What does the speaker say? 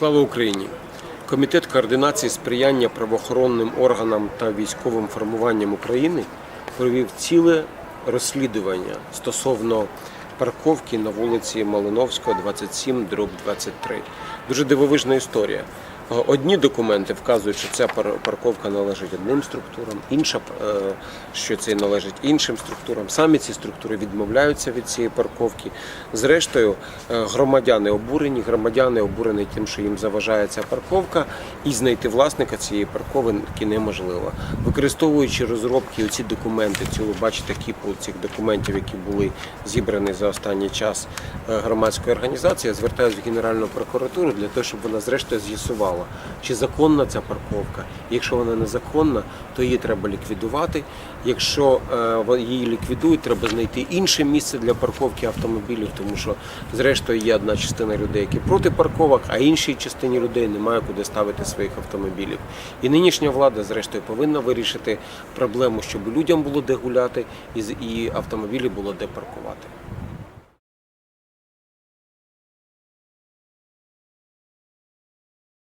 Слава Україні! Комітет координації сприяння правоохоронним органам та військовим формуванням України провів ціле розслідування стосовно парковки на вулиці Малиновського, 27, дроб 23. Дуже дивовижна історія. Одні документи вказують, що ця пар- парковка належить одним структурам, інша, е, що це належить іншим структурам. Самі ці структури відмовляються від цієї парковки. Зрештою, е, громадяни обурені, громадяни обурені тим, що їм заважає ця парковка, і знайти власника цієї парковки неможливо. Використовуючи розробки, оці документи, цілу бачите кіпу цих документів, які були зібрані за останній час е, громадської організації, я звертаюся в Генеральну прокуратуру для того, щоб вона зрештою з'ясувала, чи законна ця парковка. Якщо вона незаконна, то її треба ліквідувати. Якщо е, її ліквідують, треба знайти інше місце для парковки автомобілів, тому що зрештою є одна частина людей, які проти парковок, а іншій частині людей немає куди ставити своїх автомобілів. І нинішня влада, зрештою, повинна вирішити проблему, щоб людям було де гуляти і автомобілі було де паркувати.